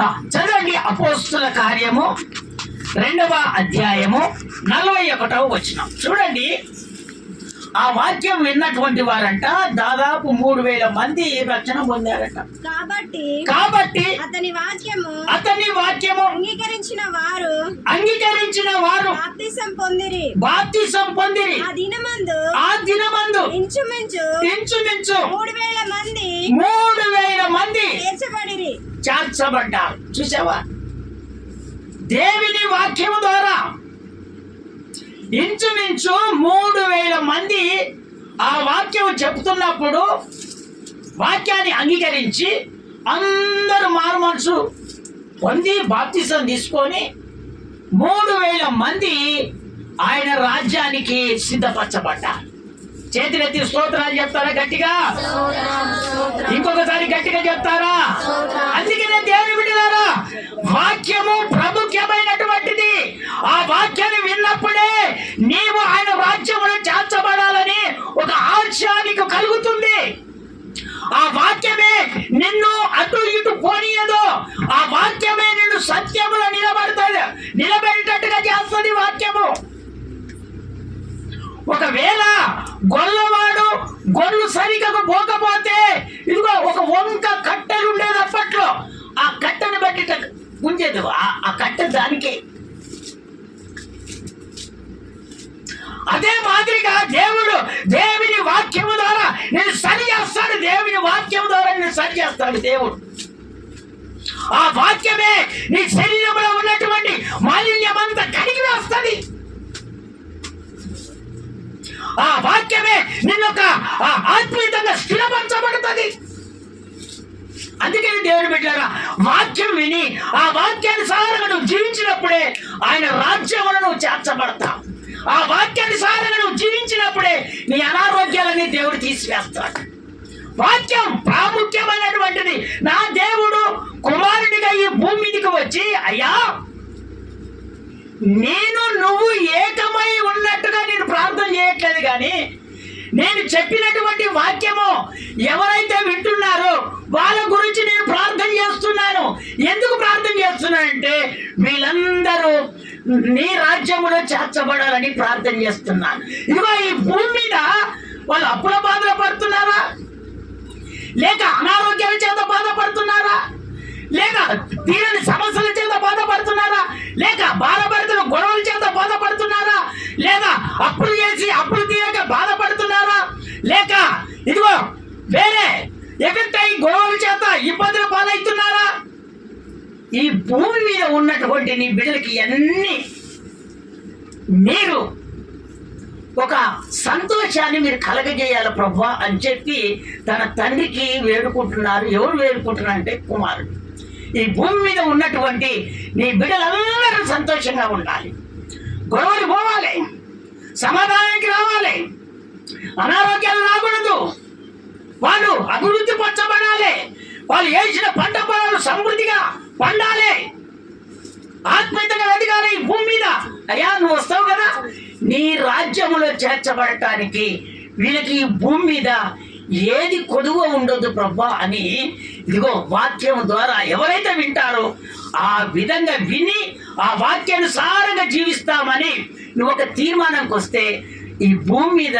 ఆ, చదవండి అపోస్తుల కార్యము రెండవ అధ్యాయము నలభై ఒకటవ వచనం. చూడండి. ఆ వాక్యం విన్నటువంటి వారంట దాదాపు మూడు వేల మంది రక్షణ పొందారట. కాబట్టి కాబట్టి అతని వాక్యము అతని వాక్యము అంగీకరించిన వారు అంగీకరించిన వారు బాప్తిసం పొందిరి. బాప్తిసం పొందిరి. ఆ దినమందు ఆ దినమందు ఇంచుమించు ఇంచుమించు మూడు వేల మంది మూడు వేల మంది చేర్చబడిరి చేర్చబడ్డారు. చూసావా? దేవుని వాక్యము ద్వారా ఇంచుమించు మూడు వేల మంది ఆ వాక్యం చెప్తున్నప్పుడు వాక్యాన్ని అంగీకరించి అందరూ మారు మనసు పొంది బాప్తిసం తీసుకొని మూడు వేల మంది ఆయన రాజ్యానికి సిద్ధపరచబడ్డారు. చేతులెత్తి స్తోత్రాలు చెప్తారా గట్టిగా? ఇంకొకసారి గట్టిగా చెప్తారా? అందుకనే దేవుని బిడ్డలారా వాక్యము ప్రాముఖ్యమైనటువంటిది. ఆ వాక్యాన్ని విన్నప్పుడే నీవు ఆయన రాజ్యమును చేర్చబడాలని ఒక ఆశ నీకు కలుగుతుంది. ఆ వాక్యమే నిన్ను అటు ఇటు పోనీయదు ఆ వాక్యమే నిన్ను సత్యములో నిలబడతాడు నిలబెట్టేటట్టుగా చేస్తుంది వాక్యము ఒకవేళ గొల్లవాడు గొర్రెలు సరిగా పోకపోతే ఇదిగో ఒక వంక కట్టెలు ఉండేది అప్పట్లో ఆ కట్టెను బట్టి ఇట్లా గుంజేది ఆ- ఆ కట్టె దానికే అదే మాదిరిగా దేవుడు దేవుని వాక్యము ద్వారా నేను సరి చేస్తాడు దేవుని వాక్యము ద్వారా నేను సరి చేస్తాడు దేవుడు ఆ వాక్యమే నీ శరీరంలో ఉన్నటువంటి మాలిన్యమంతా కడిగి వేస్తుంది ఆ వాక్యమే నిన్నొక ఆత్మీయంగా స్థిరపరచబడుతుంది. అందుకని దేవుని బిడ్డారా వాక్యం విని ఆ వాక్యానుసారంగా నువ్వు జీవించినప్పుడే ఆయన రాజ్యమును నువ్వు చేర్చబడతావు ఆ వాక్యానుసారంగా నువ్వు జీవించినప్పుడే నీ అనారోగ్యాలన్నీ దేవుడు తీసివేస్తాడు. వాక్యం ప్రాముఖ్యమైనటువంటిది నా దేవుడు కుమారుడిగా ఈ భూమి మీదకి వచ్చి అయ్యా నేను నువ్వు ఏకమై ఉన్నట్టుగా నేను ప్రార్థన చేయట్లేదు కానీ నేను చెప్పినటువంటి వాక్యము ఎవరైతే వింటున్నారో వాళ్ళ గురించి నేను ప్రార్థన చేస్తున్నాను. ఎందుకు ప్రార్థన చేస్తున్నానంటే వీళ్ళందరూ నీ రాజ్యములో చేర్చబడాలని ప్రార్థన చేస్తున్నాను ఇదిగో ఈ భూమి మీద వాళ్ళు అప్పుల బాధలు పడుతున్నారా? లేక అనారోగ్యాల చేత బాధపడుతున్నారా? లేక తీరని సమస్యల చేత బాధపడుతున్నారా? లేక బాధపడుతున్న గొడవల చేత బాధపడుతున్నారా? లేదా అప్పులు చేసి అప్పులు తీరక బాధపడుతున్నారా? లేక ఇదిగో వేరే ఎఫెక్ట్ అయ్యి గొడవల చేత ఇబ్బందులు పాలవుతున్నారా? ఈ భూమి మీద ఉన్నటువంటి నీ బిడ్డలకి అన్ని మీరు ఒక సంతోషాన్ని మీరు కలగజేయాలి ప్రభు అని చెప్పి తన తండ్రికి వేడుకుంటున్నారు. ఎవరు వేడుకుంటున్నారు అంటే కుమారుడు. ఈ భూమి మీద ఉన్నటువంటి నీ బిడ్డలందరూ సంతోషంగా ఉండాలి. గొడవలు పోవాలి. సమాధానానికి రావాలి. అనారోగ్యాలు రాకూడదు. వాళ్ళు అభివృద్ధి పరచబడాలి. వాళ్ళు వేసిన పంట పొలాలు సమృద్ధిగా పండాలి. ఆత్మీయతగా ఎదగాలి ఈ భూమి మీద. అయ్యా నువ్వు వస్తావు కదా? నీ రాజ్యములో చేర్చబడటానికి వీళ్ళకి ఈ భూమి మీద ఏది కొదువ ఉండదు ప్రభా అని ఇదిగో వాక్యం ద్వారా ఎవరైతే వింటారో ఆ విధంగా విని ఆ వాక్యానుసారంగా జీవిస్తామని నువ్వు ఒక తీర్మానంకి వస్తే ఈ భూమి మీద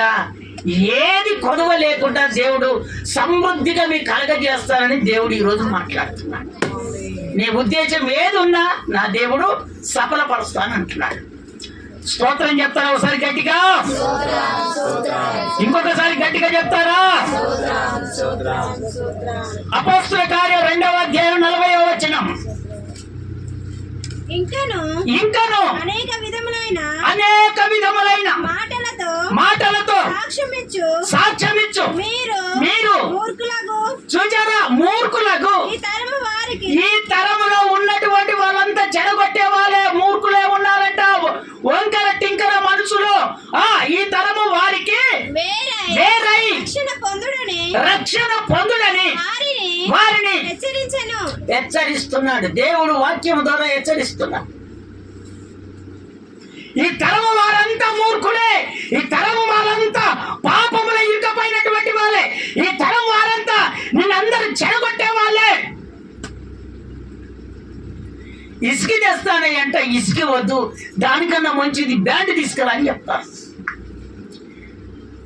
ఏది కొదవ లేకుండా దేవుడు సమృద్ధిగా మీకు కలగజేస్తానని దేవుడు ఈరోజు మాట్లాడుతున్నాడు. నీ ఉద్దేశం ఏది ఉన్నా నా దేవుడు సఫలపరుస్తాను అంటున్నాడు స్తోత్రం చెప్తారా ఒకసారి గట్టిగా? ఇంకొకసారి గట్టిగా చెప్తారా? అపోస్తుల కార్యం రెండవ అధ్యాయం నలభై వచనం. ఇంకను ఇంకను అనేక విధములైన అనేక విధములైన మాటలతో మాటలతో సాక్ష్యమిచ్చు. సాక్ష్యమిచ్చు. మీరు మీరు మూర్ఖులకు చూచారా మూర్ఖులకు ఈ తరము వారికి ఈ తరములో ఉన్నటువంటి వాళ్ళంతా చెడగొట్టే వాళ్ళే మూర్ఖులే ఉన్నారంట వంకర టింకర మనుషులు ఆ ఈ తరము వారికి వేరై వేరై రక్షణ పొందుడని రక్షణ పొందుడని వారిని హెచ్చరిస్తున్నాడు. దేవుడు వాక్యం ద్వారా హెచ్చరిస్తున్నాడు. ఈ తరము వారంతా మూర్ఖులే. ఈ తరము వారంతా పాపముల ఇరుకపోయినటువంటి వాళ్ళే. ఈ తరం వారంతా నిన్నందరూ చెడగొట్టే వాళ్ళే. ఇసుక తెస్తానే అంట ఇసుక వద్దు. దానికన్నా మంచిది బ్యాండ్ తీసుకురా అని చెప్తారు.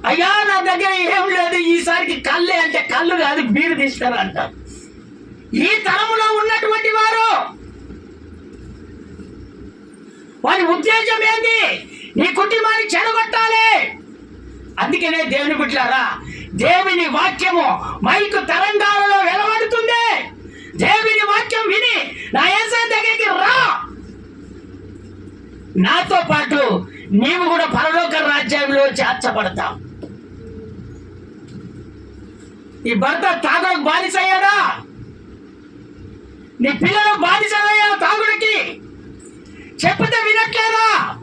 అయ్యా నా దగ్గర ఏం లేదు. ఈసారికి కళ్ళే అంటే కళ్ళు కాదు బీరు తీసుకురా అంటారు ఈ తరంలో ఉన్నటువంటి వారు వారి ఉద్దేశం ఏంది? నీ కుటుంబాన్ని చెడగొట్టాలి. అందుకనే దేవుని బిడ్డారా దేవుని వాక్యము మైకు తరంగాలలో వెలవడుతుంది. దేవుని వాక్యం విని నా ఏసే దగ్గరికి రా. నాతో పాటు నీవు కూడా పరలోక రాజ్యంలో చేర్చబడతావు. ఈ భర్త తాగుడు బానిసయ్యాడా? నీ పిల్లలు బానిసలయ్యా తాగుడికి. చెప్తే వినట్లేదా?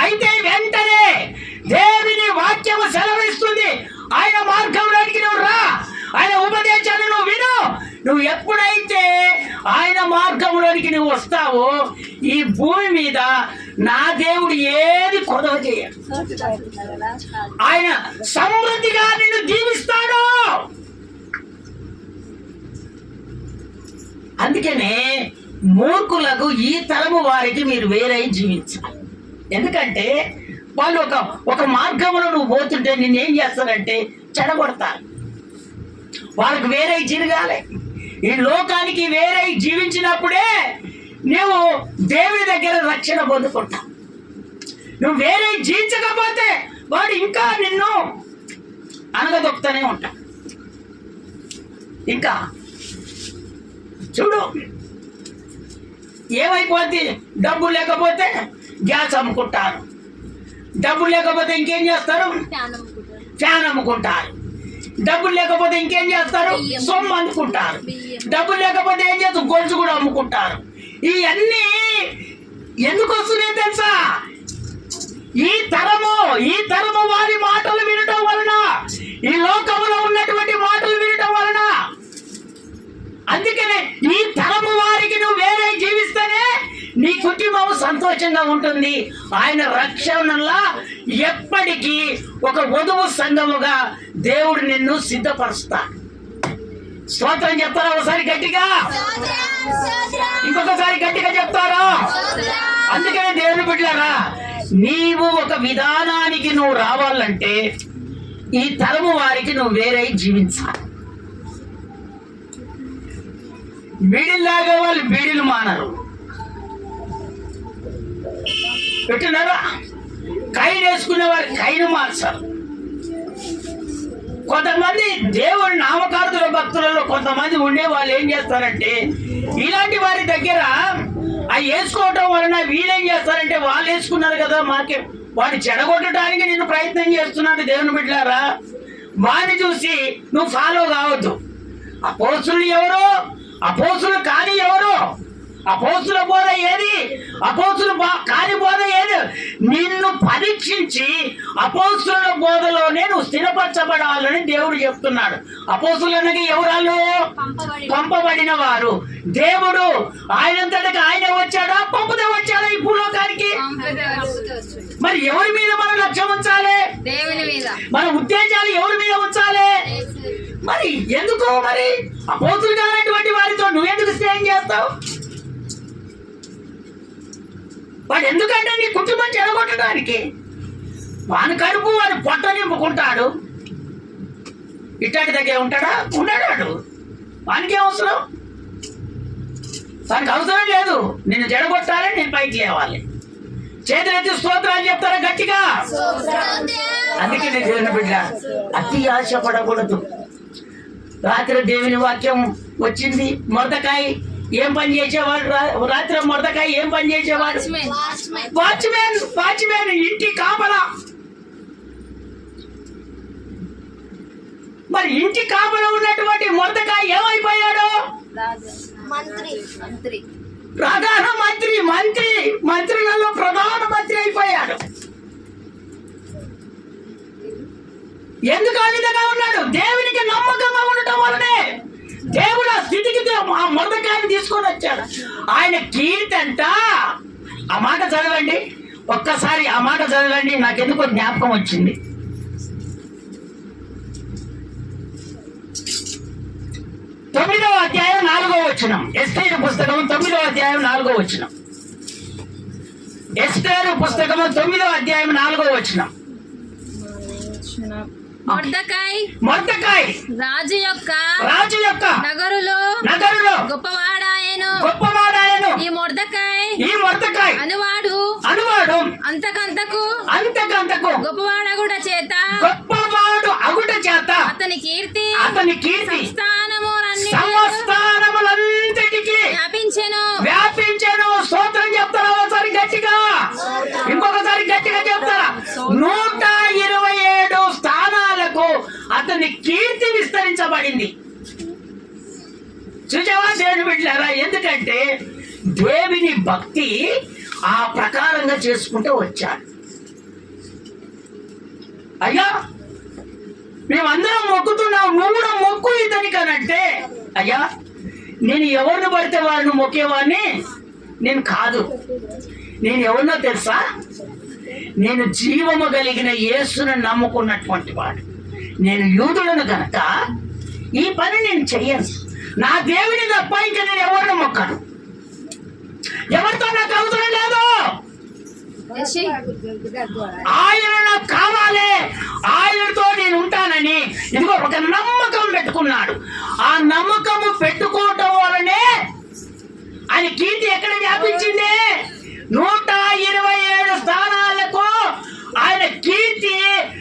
అయితే వెంటనే దేవుని వాక్యము సెలవిస్తుంది. ఆయన మార్గంలోనికి నువ్వు రా. ఆయన ఉపదేశాన్ని నువ్వు విను. నువ్వు ఎప్పుడైతే ఆయన మార్గంలోనికి నువ్వు వస్తావో ఈ భూమి మీద నా దేవుడు ఏది కొదవ చేయడు. ఆయన సమృద్ధిగా నిన్ను దీవిస్తాడు. అందుకనే మూర్ఖులకు ఈ తరము వారికి మీరు వేరై జీవించాలి. ఎందుకంటే వాళ్ళు ఒక ఒక మార్గంలో నువ్వు పోతుంటే నిన్నేం చేస్తారంటే చెడగొడతారు. వాళ్ళకి వేరే తిరగాలి ఈ లోకానికి వేరే జీవించినప్పుడే నువ్వు దేవుని దగ్గర రక్షణ పొందుకుంటావు. నువ్వు వేరే జీవించకపోతే వాడు ఇంకా నిన్ను అనగదొక్కుతూనే ఉంటా ఇంకా చూడు. ఏమైపోద్ది? డబ్బు లేకపోతే గ్యాస్ అమ్ముకుంటారు. డబ్బు లేకపోతే ఇంకేం చేస్తారు? ఫ్యాన్ అమ్ముకుంటారు. డబ్బులు లేకపోతే ఇంకేం చేస్తారు. సొమ్ము అందుకుంటారు బియ్యం. డబ్బులు లేకపోతే ఏం చేస్తారు? గొలుసు కూడా అమ్ముకుంటారు. ఇవన్నీ ఎందుకు వస్తున్నాయి తెలుసా? ఈ తరము ఈ తరము వారి మాటలు వినటం వలన ఈ లోకములో ఉన్నటువంటి మాటలు వినటం వలన అందుకనే ఈ తరము వారికి నువ్వు వేరే జీవిస్తేనే నీ కుటుంబం సంతోషంగా ఉంటుంది. ఆయన రక్షణలా ఎప్పటికీ ఒక వధువు సంఘముగా దేవుడు నిన్ను సిద్ధపరుస్తా. స్తోత్రం చెప్తారా ఒకసారి గట్టిగా? ఇంకొకసారి గట్టిగా చెప్తారా? అందుకనే దేవుని బిడ్డారా నీవు ఒక విధానానికి నువ్వు రావాలంటే ఈ తరము వారికి నువ్వు వేరే జీవించాలి. బీడిల్లాగా వాళ్ళు బీడీలు మానరు. పెట్టినారా? కైన్ వేసుకునే వారు కైను మార్చారు కొంతమంది దేవుడి నామకార్థుల భక్తులలో కొంతమంది ఉండే వాళ్ళు ఏం చేస్తారంటే ఇలాంటి వారి దగ్గర అవి వేసుకోవటం వలన వీళ్ళేం చేస్తారంటే వాళ్ళు వేసుకున్నారు కదా మాకే వాడిని చెడగొట్టడానికి నేను ప్రయత్నం చేస్తున్నాను దేవుని బిడ్డారా. వాడిని చూసి నువ్వు ఫాలో కావద్దు. ఆ అపోసులు ఎవరు అపోసులు కాని ఎవరు? అపోసుల బోధ ఏది? అపోసుల కాని బోధ ఏది? నిన్ను పరీక్షించి అపోసుల బోధలోనే నువ్వు స్థిరపరచబడాలని దేవుడు చెప్తున్నాడు. అపోసులు అనగా ఎవరాళ్ళు? పంపబడిన వారు. దేవుడు ఆయనంతటికి ఆయన వచ్చాడా? పంపుతే వచ్చాడా ఈ భూలోకానికి? మరి ఎవరి మీద మనం లక్ష్యం ఉంచాలి? మన ఉద్దేశాలు ఎవరి మీద ఉంచాలి ఎందుకు మరి? అపోతులు కానటువంటి వారితో నువ్వెందుకు స్నేహం చేస్తావు? వాడు ఎందుకంటే నీ కుటుంబం చెడగొట్టడానికి వాని కడుపు వాడి పొట్ట నింపుకుంటాడు. ఇట్లాంటి దగ్గర ఉంటాడా? ఉన్నాడు వాడు. వానికి అవసరం? వానికి అవసరం లేదు. నిన్ను జడగొట్టాలి నేను పైకి లేవాలి. చేతులెత్తి స్తోత్రాలు చెప్తారా గట్టిగా? అందుకే నేను బిడ్డ అతి ఆశపడకూడదు. రాత్రి దేవుని వాక్యం వచ్చింది. మొరదకాయ ఏం పని చేసేవాడు? రాత్రి మొరదకాయ ఏం పని చేసేవాడు? వాచ్మెన్ వాచ్మెన్ ఇంటి కాపలా. మరి ఇంటి కాపలా ఉన్నటువంటి మొరదకాయ ఏమైపోయాడు? మంత్రి. మంత్రి. ప్రధాన మంత్రి మంత్రి మంత్రులలో ప్రధాన మంత్రి అయిపోయాడు. ఎందుకు ఆ విధంగా ఉన్నాడు? దేవునికి నమ్మకంగా ఉండటం వల్లనే దేవుడు ఆ స్థితికి ఆ మొదకాయని తీసుకొని వచ్చాడు. ఆయన కీర్తి అంట ఆ మాట చదవండి. ఒక్కసారి ఆ మాట చదవండి. నాకెందుకో జ్ఞాపకం వచ్చింది. తొమ్మిదవ అధ్యాయం నాలుగో వచ్చిన ఎస్ఐ పుస్తకం తొమ్మిదవ అధ్యాయం నాలుగో వచ్చిన ఎస్టేరు పుస్తకము తొమ్మిదవ అధ్యాయం నాలుగో వచ్చినం మొర్దకాయ్. మొట్టకాయ్ రాజు యొక్క రాజు యొక్క నగరులో నగరులో గొప్పవాడాయను. గొప్పవాడాయను. ఈ మొర్దకాయ్ ఈ మొట్టకాయ్ అనువాడు అనువాడు అంతకంతకు అంతకంతకు గొప్పవాడగుడ చేత. గొప్పవాడు అగుట చేత. అతని కీర్తి అతని కీర్తి స్థానములన్నీ సంస్థానములంతటికి వ్యాపించెను. వ్యాపించాను స్తోత్రం చెప్తారా ఒకసారి గట్టిగా ఇంకొకసారి గట్టిగా చెప్తారా నూట ఇరవై ఏడు స్థానాలకు అతని కీర్తి విస్తరించబడింది చూసావా దేవుని ఎందుకంటే దేవిని భక్తి ఆ ప్రకారంగా చేసుకుంటూ వచ్చాను అయ్యా మేమందరం మొక్కుతున్నాం నువ్వు కూడా మొక్కు ఇతనికనంటే అయ్యా నేను ఎవరిని పడితే వారిని మొక్కేవాడిని నేను కాదు. నేను ఎవరినో తెలుసా? నేను జీవము కలిగిన యేసును నమ్ముకున్నటువంటి వాడు. నేను యూదులను గనక ఈ పని నేను చెయ్యను. నా దేవుని తప్ప ఇంకా నేను ఎవరిని మొక్కను ఎవరితో నాకు అవసరం లేదు. ఆయన నాకు కావాలి. ఆయనతో నేను ఉంటానని ఇదిగో ఒక నమ్మకం పెట్టుకున్నాడు. ఆ నమ్మకము పెట్టుకోవటం వలనే ఆయన కీర్తి ఎక్కడ వ్యాపించింది? నూట ఇరవై ఏడు స్థానాలకు ఆయన కీర్తి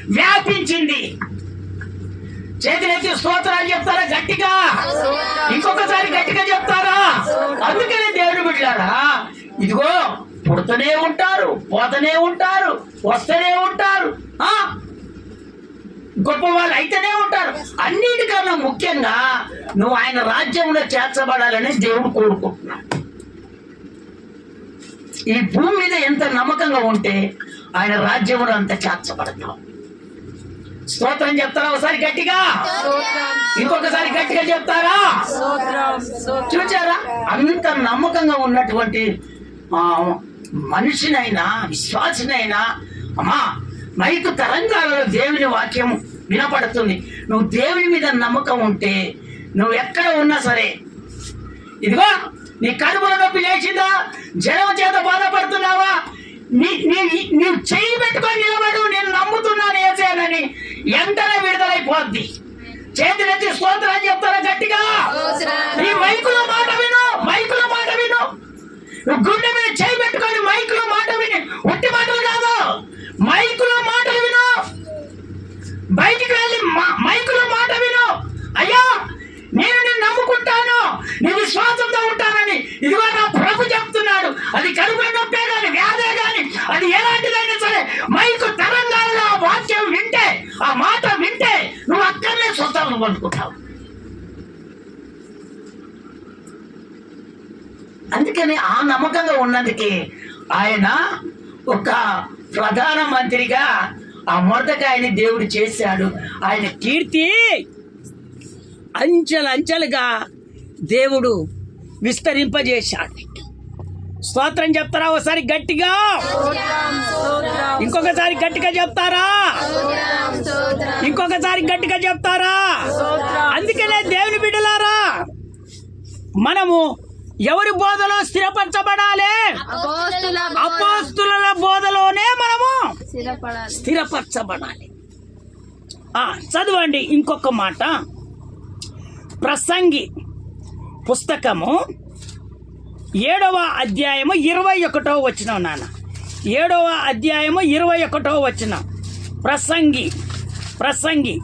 వ్యాపించింది. చేతులెత్తి స్తోత్రాలు చెప్తారా గట్టిగా? ఇంకొకసారి గట్టిగా చెప్తారా? అందుకనే దేవుడు బిడ్డారా ఇదిగో పుడుతూనే ఉంటారు పోతూనే ఉంటారు వస్తూనే ఉంటారు ఆ? గొప్ప వాళ్ళు అయితేనే ఉంటారు. అన్నిటికన్నా ముఖ్యంగా నువ్వు ఆయన రాజ్యంలో చేర్చబడాలని దేవుడు కోరుకుంటున్నాడు. ఈ భూమి మీద ఎంత నమ్మకంగా ఉంటే ఆయన రాజ్యంలో అంత చేర్చబడతావు స్తోత్రం చెప్తారా ఒకసారి గట్టిగా? ఇంకొకసారి గట్టిగా చెప్తారా? చూచారా? అంత నమ్మకంగా ఉన్నటువంటి మనిషినైనా విశ్వాసినైనా అమ్మా మైకు తరంగాలలో దేవుని వాక్యం వినపడుతుంది. నువ్వు దేవుని మీద నమ్మకం ఉంటే నువ్వు ఎక్కడ ఉన్నా సరే ఇదిగో నీ కడుపులో నొప్పి లేచిందా? జనం చేత బాధపడుతున్నావా? నీవు చేయి పెట్టుకొని నిలబడు నేను నమ్ముతున్నాను ఏసేనని ఎంతనే విడుదలైపోద్ది. చేతులెత్తి స్తోత్రాలు చెప్తారా గట్టిగా? నీ మైకులో మాట విను మైకులో మాట విను. గుండె మీద చేయి పెట్టుకొని మైకులో మాట విని ఒట్టి మాటలు కాదు. మైకులో మాటలు విను. బయటికి వెళ్ళి మైకులో మాట విను. అయ్యా నేను నిన్ను నమ్ముకుంటాను. నీ విశ్వాసంతో ఉంటానని. ఇదిగో నా ప్రభు చెప్తున్నాడు అది కడుపు నొప్పే గాని వ్యాధే గాని అది ఎలాంటిదైనా సరే మైకు తరంగాల్లో ఆ వాక్యం వింటే ఆ మాట వింటే నువ్వు అక్కడనే స్వస్థం పొందుకుంటావు అందుకని ఆ నమ్మకంగా ఉన్నందుకే ఆయన ఒక ప్రధాన మంత్రిగా ఆ మొదటకాయని దేవుడు చేశాడు. ఆయన కీర్తి అంచెలంచెలుగా దేవుడు విస్తరింపజేశాడు. స్తోత్రం చెప్తారా? ఒకసారి గట్టిగా. ఇంకొకసారి గట్టిగా చెప్తారా? ఇంకొకసారి గట్టిగా చెప్తారా? అందుకనే దేవుని బిడ్డలారా మనము ఎవరి బోధలో స్థిరపరచబడాలి? అపోస్తుల బోధలోనే మనము స్థిరపరచబడాలి. చదవండి ఇంకొక మాట. ప్రసంగి పుస్తకము ఏడవ అధ్యాయము ఇరవై ఒకటో వచ్చిన నాన్న. ఏడవ అధ్యాయము ఇరవై ఒకటో వచ్చిన ప్రసంగి ప్రసంగి.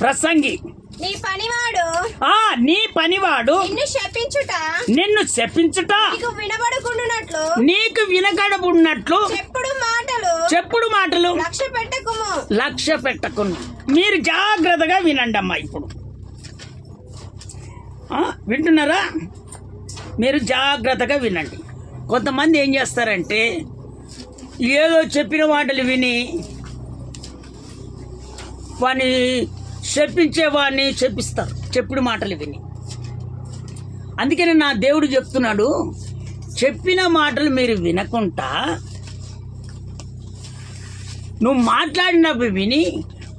ప్రసంగి. నీ పనివాడు. ఆ నీ పనివాడు. నిన్ను శపించుట. నిన్ను శపించుట. నీకు వినబడుకుంటున్నట్లు నీకు వినగడబున్నట్లు చెప్పుడు మాటలు. చెప్పుడు మాటలు. లక్ష్య పెట్టకుము. లక్ష్య పెట్టకుండా మీరు జాగ్రత్తగా వినండి అమ్మా ఇప్పుడు. వింటున్నారా? మీరు జాగ్రత్తగా వినండి. కొంతమంది ఏం చేస్తారంటే ఏదో చెప్పిన మాటలు విని వాడిని చెప్పించే వాడిని చెప్పిస్తారు చెప్పిన మాటలు విని. అందుకని నా దేవుడు చెప్తున్నాడు చెప్పిన మాటలు మీరు వినకుండా నువ్వు మాట్లాడినప్పుడు విని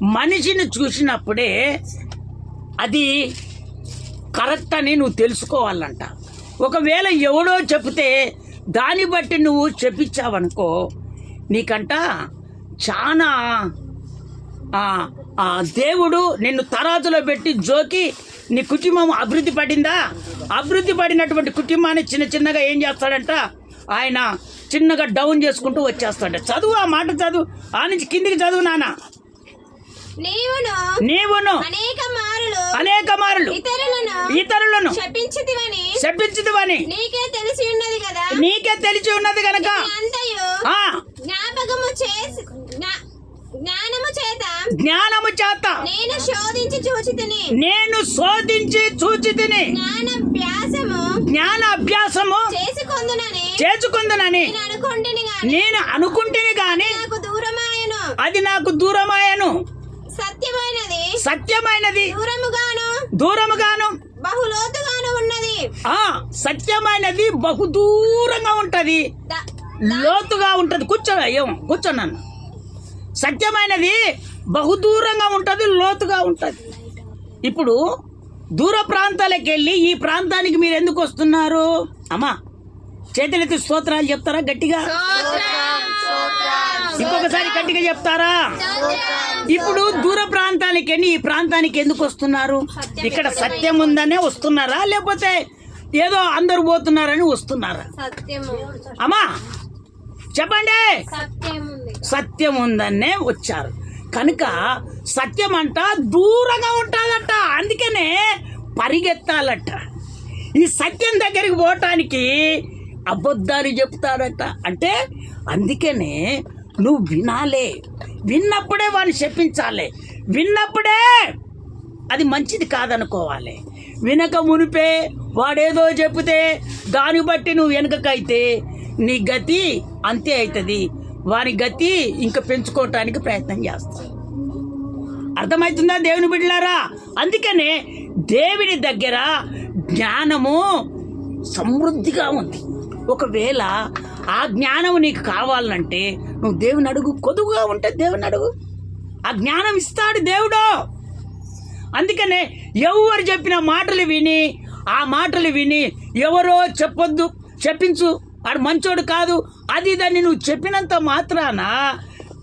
మనిషిని చూసినప్పుడే అది కరెక్ట్ అని నువ్వు తెలుసుకోవాలంట. ఒకవేళ ఎవడో చెప్తే దాన్ని బట్టి నువ్వు చెప్పించావనుకో నీకంట చాలా ఆ, దేవుడు నిన్ను తరాజులో పెట్టి జోకి నీ కుటుంబం అభివృద్ధి పడిందా? అభివృద్ధి పడినటువంటి కుటుంబాన్ని చిన్న చిన్నగా ఏం చేస్తాడంట? ఆయన చిన్నగా డౌన్ చేసుకుంటూ వచ్చేస్తాడు చదువు ఆ మాట చదువు. ఆ నుంచి కిందికి చదువు నాన్న. నీవును నీవును అనేక మారులు అనేక మారులు ఇతరులను ఇతరులను శపించితివని శపించదువని నీకే తెలిసి ఉన్నది కదా? నీకే తెలిసి ఉన్నది గనక నీ అంతయు ఆ జ్ఞాపకము చేసి జ్ఞా- జ్ఞానము చేత జ్ఞానము చేత నేను శోధించి చూచితిని. నేను శోధించి చూచి తిని జ్ఞానాభ్యాసము జ్ఞాన అభ్యాసము చేసుకొందునని చేసుకుందనని నేను అనుకుంటుని గాని నేను అనుకుంటేనే గాని నాకు దూరమాయను. అది నాకు దూరమాయను. సత్యమైనది. సత్యమైనది. దూరముగాను. దూరముగాను. బహులోతుగాను ఉన్నది. ఆ సత్యమైనది బహు దూరంగా ఉంటది లోతుగా ఉంటది. కూర్చో ఏం? కూర్చోన్నాను సత్యమైనది బహు దూరంగా ఉంటది లోతుగా ఉంటది. ఇప్పుడు దూర ప్రాంతాలకు వెళ్ళి ఈ ప్రాంతానికి మీరు ఎందుకు వస్తున్నారు? అమ్మా చేతులెత్తి స్తోత్రాలు చెప్తారా గట్టిగా? ఇంకొకసారి గట్టిగా చెప్తారా? ఇప్పుడు దూర ప్రాంతానికి ఈ ప్రాంతానికి ఎందుకు వస్తున్నారు? ఇక్కడ సత్యం ఉందనే వస్తున్నారా? లేకపోతే ఏదో అందరు పోతున్నారని వస్తున్నారా? అమ్మా చెప్పండి. సత్యం ఉందనే వచ్చారు. కనుక సత్యం అంట దూరంగా ఉంటుందట. అందుకనే పరిగెత్తాలట. ఈ సత్యం దగ్గరికి పోవటానికి అబద్ధాలు చెప్తారట. అంటే అందుకనే నువ్వు వినాలే. విన్నప్పుడే వాడిని చెప్పించాలి విన్నప్పుడే అది మంచిది కాదనుకోవాలి. వినక మునిపే వాడేదో చెప్తే దాన్ని బట్టి నువ్వు వెనకకైతే నీ గతి అంతే అవుతుంది వారి గతి ఇంకా పెంచుకోవటానికి ప్రయత్నం చేస్తావు అర్థమవుతుందా దేవుని బిడ్డలారా? అందుకనే దేవుని దగ్గర జ్ఞానము సమృద్ధిగా ఉంది. ఒకవేళ ఆ జ్ఞానం నీకు కావాలంటే నువ్వు దేవుని అడుగు కొదువుగా ఉంటే దేవుని అడుగు. ఆ జ్ఞానం ఇస్తాడు దేవుడు. అందుకనే ఎవరు చెప్పిన మాటలు విని ఆ మాటలు విని ఎవరో చెప్పొద్దు చెప్పించు. వాడు మంచోడు కాదు. అది దాన్ని నువ్వు చెప్పినంత మాత్రాన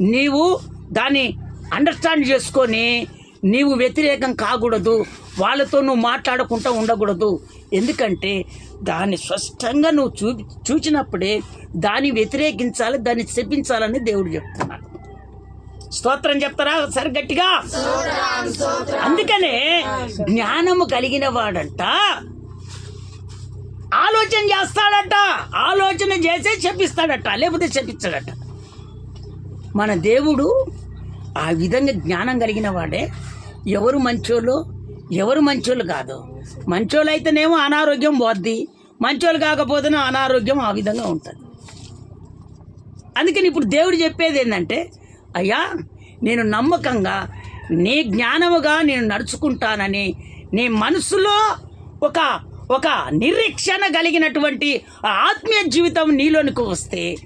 నీవు దాన్ని అండర్స్టాండ్ చేసుకొని నీవు వ్యతిరేకం కాకూడదు. వాళ్ళతో నువ్వు మాట్లాడకుండా ఉండకూడదు. ఎందుకంటే దాన్ని స్పష్టంగా నువ్వు చూ చూచినప్పుడే దాన్ని వ్యతిరేకించాలి దాన్ని శపించాలని దేవుడు చెప్తున్నాడు. స్తోత్రం చెప్తారా? సరి గట్టిగా? అందుకనే జ్ఞానము కలిగిన వాడంట ఆలోచన చేస్తాడట ఆలోచన చేసే చెప్పిస్తాడట లేకపోతే చెప్పించాడట మన దేవుడు ఆ విధంగా జ్ఞానం కలిగిన వాడే. ఎవరు మంచోళ్ళు ఎవరు మంచోళ్ళు కాదు. మంచోళ్ళు అయితేనేమో అనారోగ్యం పోద్ది. మంచోళ్ళు కాకపోతేనే అనారోగ్యం ఆ విధంగా ఉంటుంది. అందుకని ఇప్పుడు దేవుడు చెప్పేది ఏంటంటే అయ్యా నేను నమ్మకంగా నీ జ్ఞానముగా నేను నడుచుకుంటానని నీ మనసులో ఒక ఒక నిరీక్షణ కలిగినటువంటి ఆత్మీయ జీవితం నీలోనికి వస్తే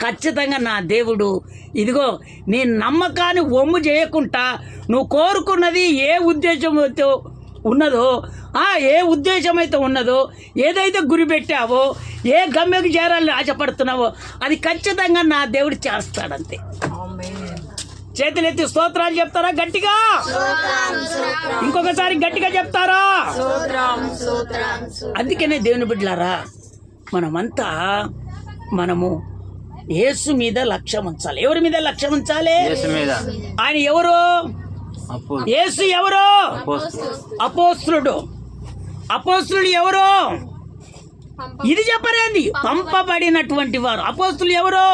ఖచ్చితంగా నా దేవుడు ఇదిగో నీ నమ్మకాన్ని ఒమ్ము చేయకుండా నువ్వు కోరుకున్నది ఏ ఉద్దేశంతో ఉన్నదో ఆ ఏ ఉద్దేశం అయితే ఉన్నదో ఏదైతే గురి పెట్టావో ఏ గమ్యకు చేరాలని ఆశపడుతున్నావో అది ఖచ్చితంగా నా దేవుడు చేస్తాడంతే. చేతులెత్తి స్తోత్రాలు చెప్తారా గట్టిగా? ఇంకొకసారి గట్టిగా చెప్తారా? అందుకనే దేవుని బిడ్డలారా మనమంతా మనము యేసు మీద లక్ష్యం ఉంచాలి. ఎవరి మీద లక్ష్యం ఉంచాలి? యేసు మీద. ఆయన ఎవరు? అప్పు యేసు ఎవరు? అపోస్తులుడు అపోస్తులుడు ఎవరు? ఇది చెప్పరేంది? పంపబడినటువంటి వారు. అపోస్తులు ఎవరు.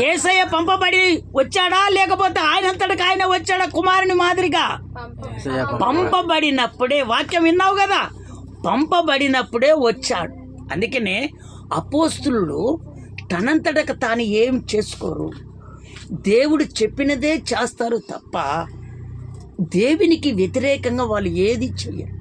ఏసయ్య పంపబడి వచ్చాడా? లేకపోతే ఆయనంతటికి ఆయన వచ్చాడా కుమారుని మాదిరిగా? పంపబడినప్పుడే వాక్యం విన్నావు కదా? పంపబడినప్పుడే వచ్చాడు. అందుకనే అపోస్తులు తనంతటక తాను ఏం చేసుకోరు? దేవుడు చెప్పినదే చేస్తారు తప్ప దేవునికి వ్యతిరేకంగా వాళ్ళు ఏది చెయ్యరు.